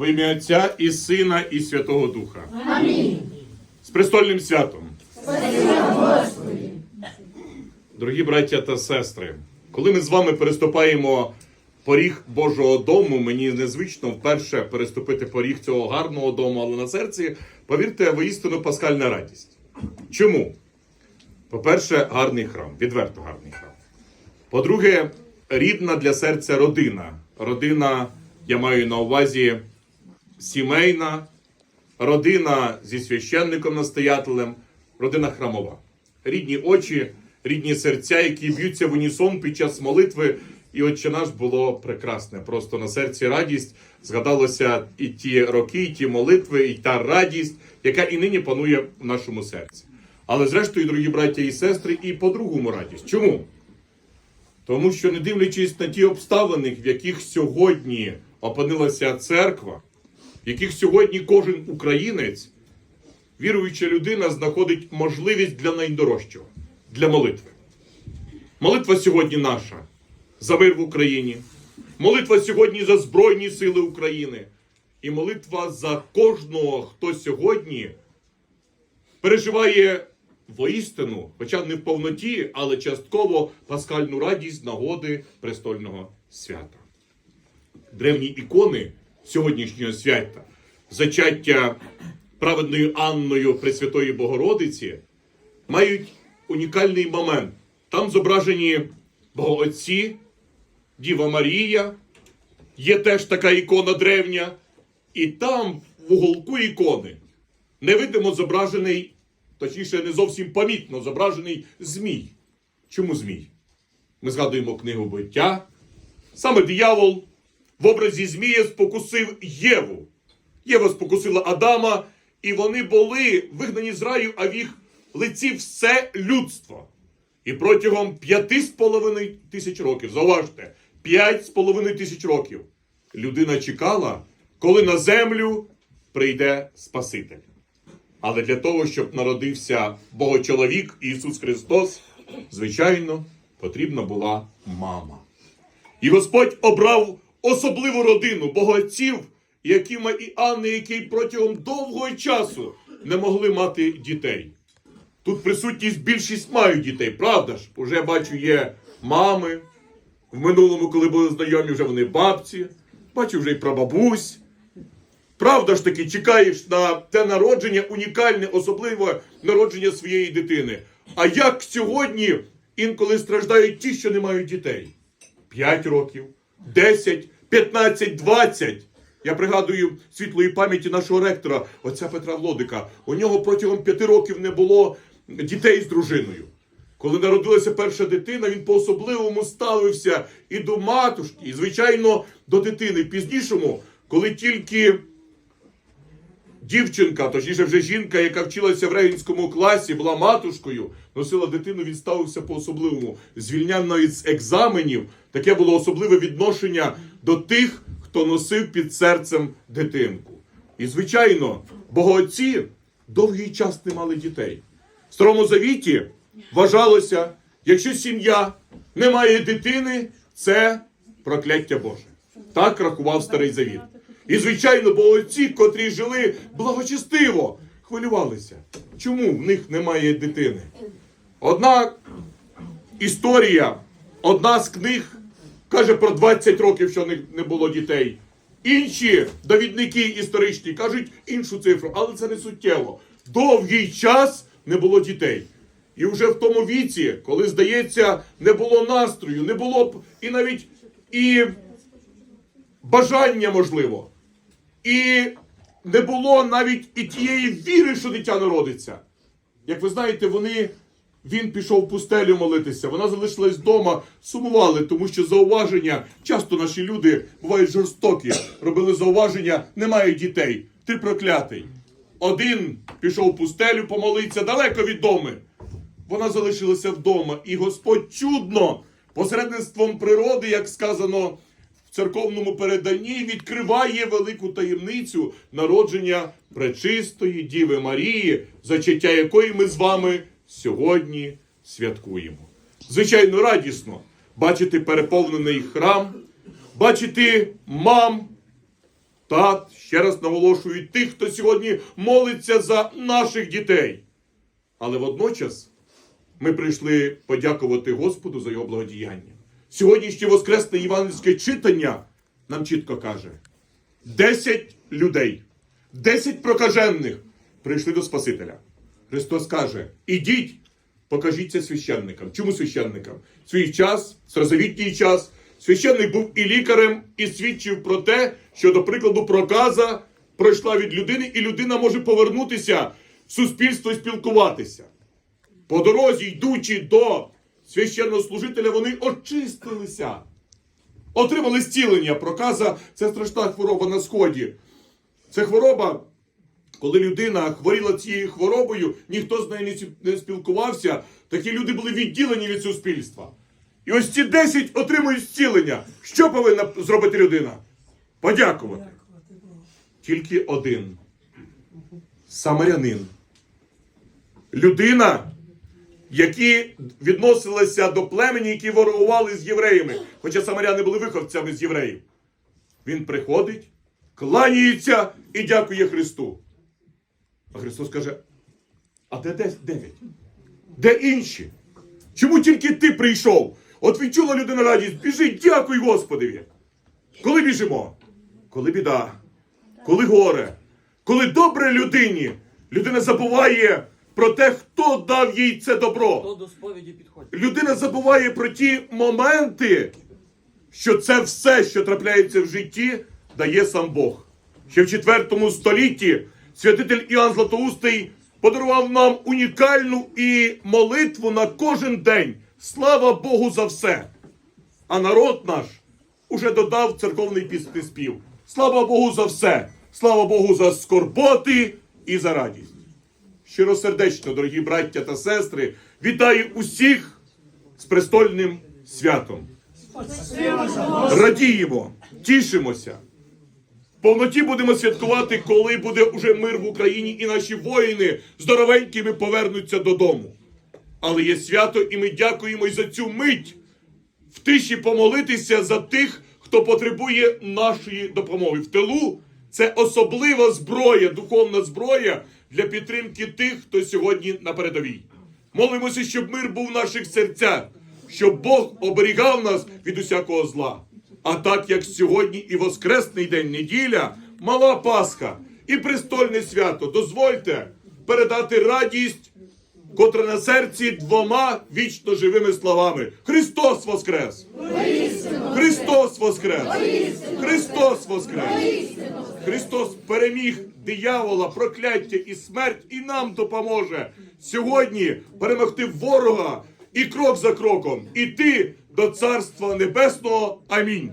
Во ім'я Отця і Сина, і Святого Духа. Амінь. З престольним святом. Дорогі браття та сестри, коли ми з вами переступаємо поріг Божого дому, мені незвично вперше переступити поріг цього гарного дому, але на серці, повірте, воістину пасхальна радість. Чому? По-перше, гарний храм, відверто гарний храм. По-друге, рідна для серця родина. Родина, я маю на увазі сімейна, родина зі священником-настоятелем, родина храмова. Рідні очі, рідні серця, які б'ються в унісон під час молитви. І отче наш було прекрасне. Просто на серці радість згадалося і ті роки, і ті молитви, і та радість, яка і нині панує в нашому серці. Але зрештою, дорогі браття і сестри, і по-другому радість. Чому? Тому що, не дивлячись на ті обставини, в яких сьогодні опинилася церква, яких сьогодні кожен українець, віруюча людина, знаходить можливість для найдорожчого для молитви. Молитва сьогодні наша за мир в Україні, молитва сьогодні за Збройні Сили України, і молитва за кожного, хто сьогодні переживає воістину, хоча не в повноті, але частково пасхальну радість нагоди престольного свята. Древні ікони сьогоднішнього свята, зачаття праведною Анною Пресвятої Богородиці, мають унікальний момент. Там зображені Богоотці, Діва Марія, є теж така ікона древня, і там в уголку ікони невидимо зображений, точніше, не зовсім помітно зображений Змій. Чому Змій? Ми згадуємо книгу буття. Саме диявол в образі Змія спокусив Єву. Єва спокусила Адама, і вони були вигнані з раю, а в їх лиці все людство. І протягом п'яти з половиною тисяч років, зауважте, п'ять з половиною тисяч років людина чекала, коли на землю прийде Спаситель. Але для того, щоб народився Богочоловік Ісус Христос, звичайно, потрібна була мама. І Господь обрав особливу родину богоотців, Якима і Анни, які протягом довгого часу не могли мати дітей. Тут присутність більшість мають дітей, правда ж? Уже бачу, є мами. В минулому, коли були знайомі, вже вони бабці, бачу вже й прабабусь. Правда ж таки, чекаєш на те народження, унікальне, особливе народження своєї дитини. А як сьогодні інколи страждають ті, що не мають дітей? 5 років, 10, 15, 20. Я пригадую світлої пам'яті нашого ректора, отця Петра Влодика. У нього протягом п'яти років не було дітей з дружиною. Коли народилася перша дитина, він по-особливому ставився і до матушки, і, звичайно, до дитини. Пізнішому, коли тільки дівчинка, точніше вже жінка, яка вчилася в регінському класі, була матушкою, носила дитину, він ставився по-особливому. Звільняв навіть з екзаменів. Таке було особливе відношення до тих, хто носив під серцем дитинку. І, звичайно, богоотці довгий час не мали дітей. В Старому Завіті вважалося, якщо сім'я не має дитини, це прокляття Боже. Так рахував Старий Завіт. І, звичайно, богоотці, котрі жили благочестиво, хвилювалися. Чому в них немає дитини? Одна історія, одна з книг каже про 20 років, що не було дітей. Інші довідники історичні кажуть іншу цифру, але це не суттєво. Довгий час не було дітей. І вже в тому віці, коли, здається, не було настрою, не було б і навіть і бажання можливо. І не було навіть і тієї віри, що дитя народиться. Як ви знаєте, вони. Він пішов в пустелю молитися, вона залишилась вдома, сумували, тому що зауваження, часто наші люди бувають жорстокі, робили зауваження, немає дітей, ти проклятий. Один пішов в пустелю помолитися далеко від дому. Вона залишилася вдома, і Господь чудно, посередництвом природи, як сказано церковному переданні, відкриває велику таємницю народження пречистої Діви Марії, зачаття якої ми з вами сьогодні святкуємо. Звичайно, радісно бачити переповнений храм, бачити мам, та ще раз наголошую тих, хто сьогодні молиться за наших дітей. Але водночас ми прийшли подякувати Господу за його благодіяння. Сьогоднішнє воскресне євангельське читання нам чітко каже: 10 людей, 10 прокажених прийшли до Спасителя. Христос каже: ідіть, покажіться священникам. Чому священникам? Свій час, старозавітній час, священник був і лікарем, і свідчив про те, що, до прикладу, проказа пройшла від людини, і людина може повернутися в суспільство і спілкуватися. По дорозі, йдучи до священнослужителя, вони очистилися, отримали зцілення. Проказа це страшна хвороба на сході. Це хвороба, коли людина хворіла цією хворобою, ніхто з нею не спілкувався, такі люди були відділені від суспільства. І ось ці 10 отримують зцілення. Що повинна зробити людина? Подякувати. Тільки один. Самарянин. Людина, які відносилися до племені, які ворогували з євреями, хоча самаряни були виходцями з євреїв. Він приходить, кланяється і дякує Христу. А Христос каже: а де дев'ять? Де інші? Чому тільки ти прийшов? От відчула людина радість, біжи, дякуй Господові. Коли біжимо? Коли біда, коли горе, коли добре людині, людина забуває про те, хто дав їй це добро. Хто до сповіді підходить? Людина забуває про ті моменти, що це все, що трапляється в житті, дає сам Бог. Ще в 4 столітті святитель Іоанн Златоустий подарував нам унікальну і молитву на кожен день. Слава Богу за все! А народ наш уже додав церковний пісний спів. Слава Богу за все! Слава Богу за скорботи і за радість. Щиросердечно, дорогі браття та сестри, вітаю усіх з престольним святом. Радіємо, тішимося. Повноті будемо святкувати, коли буде уже мир в Україні і наші воїни здоровенькими повернуться додому. Але є свято, і ми дякуємо й за цю мить в тиші помолитися за тих, хто потребує нашої допомоги. В тилу це особлива зброя, духовна зброя для підтримки тих, хто сьогодні на передовій. Молимося, щоб мир був в наших серцях, щоб Бог оберігав нас від усякого зла. А так як сьогодні і Воскресний день неділя, мала Пасха і престольне свято, дозвольте передати радість котра на серці двома вічно живими словами: Христос Воскрес! Христос Воскрес! Христос Воскрес! Христос переміг диявола, прокляття і смерть, і нам допоможе сьогодні перемогти ворога і крок за кроком іти до Царства Небесного. Амінь.